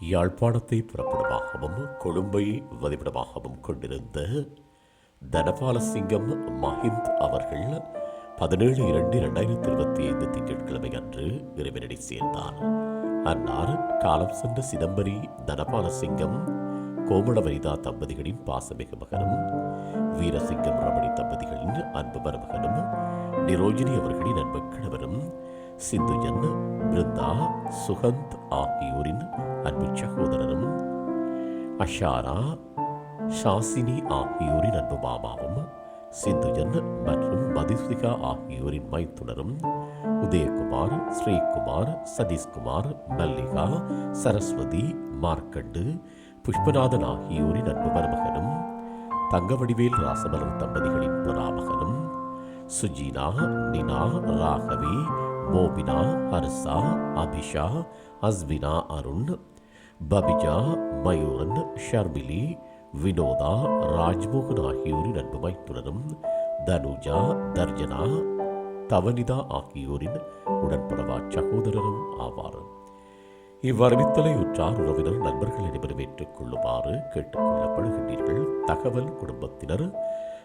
யாழ்ப்பாணத்தை புறப்படமாகவும் கொழும்பை வதிவிடமாகவும் கொண்டிருந்த தனபாலசிங்கம் மஹிந்த் அவர்கள் பதினேழு இரண்டு இரண்டாயிரத்தி இருபத்தி ஐந்து திங்கட்கிழமை அன்று இறைவனடி சேர்ந்தார். அன்னார் காலம் சென்ற சிதம்பரி தனபாலசிங்கம் கோமளவரிதா தம்பதிகளின் பாசமிகு மகனும் வீரசிங்கம் ரமணி தம்பதிகளின் அன்பு மருமகனும் நிரோஜினி அவர்களின் அன்பு கிழவரும் சிந்துஜன் பிருந்தா சுகந்த் ஆகியோரின் அன்பு சகோதரனும் அஷாரா ஷாசினி ஆகியோரின் அன்பு மாமாவும் சிந்துஜன் மற்றும் மதுசிகா ஆகியோரின் மைத்துனரும் உதயகுமார் ஸ்ரீகுமார் சதீஷ்குமார் மல்லிகா சரஸ்வதி மார்க்கண்டு புஷ்பநாதன் ஆகியோரின் அன்பு மருமகனும் தங்கவடிவேல் ராசமலர் தம்பதிகளின் புறாமகனும் சுஜினா நினா ராகவி போபினா ஹர்ஷா அபிஷா அஸ்வினா அருண் பபிஜா மயூரன் ஷர்மிலி வினோதா ராஜ்மோகன் ஆகியோரின் அன்பு மைத்துனரும் தனுஜா தர்ஜனா தவனிதா ஆகியோரின் உடன்படவா சகோதரரும் ஆவார். இவ்வறிவித்தலை உற்றார் உறவினர் நண்பர்கள் அனைவரும் ஏற்றுக் கொள்ளுமாறு கேட்டுக் கொள்ளப்படுகின்றீர்கள் தகவல் குடும்பத்தினர்